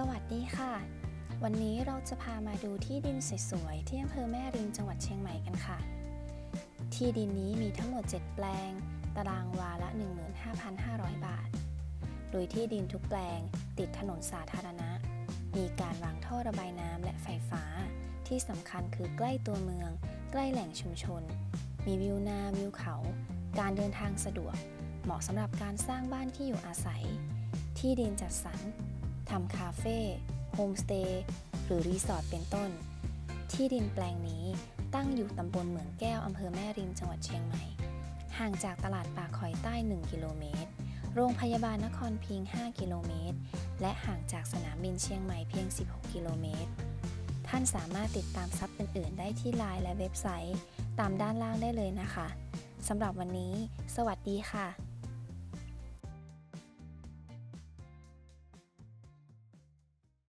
สวัสดีค่ะ วันนี้เราจะพามาดูที่ดินสวยๆที่อำเภอแม่ริมจังหวัดเชียงใหม่กันค่ะ ที่ดินนี้มีทั้งหมด 7 แปลง ตารางวาละ 15,500 บาท โดยที่ดินทุกแปลงติดถนนสาธารณะ มีการวางท่อระบายน้ำและไฟฟ้า ที่สำคัญคือใกล้ตัวเมือง ใกล้แหล่งชุมชน มีวิวนาวิวเขา การเดินทางสะดวก เหมาะสำหรับการสร้างบ้านที่อยู่อาศัย ที่ดินจัดสรร ทำคาเฟ่โฮมสเตย์หรือรีสอร์ทเป็นต้น ที่ดินแปลงนี้ตั้งอยู่ตำบลเหมืองแก้วอำเภอแม่ริมจังหวัดเชียงใหม่ ห่างจากตลาดปากคอยใต้ 1 กิโลเมตร โรงพยาบาลนครพิง 5 กิโลเมตร และห่างจากสนามบินเชียงใหม่เพียง 16 กิโลเมตร ท่านสามารถติดตามทรัพย์อื่น ๆ ได้ที่ไลน์และเว็บไซต์ ตามด้านล่างได้เลยนะคะสำหรับวันนี้ สวัสดีค่ะ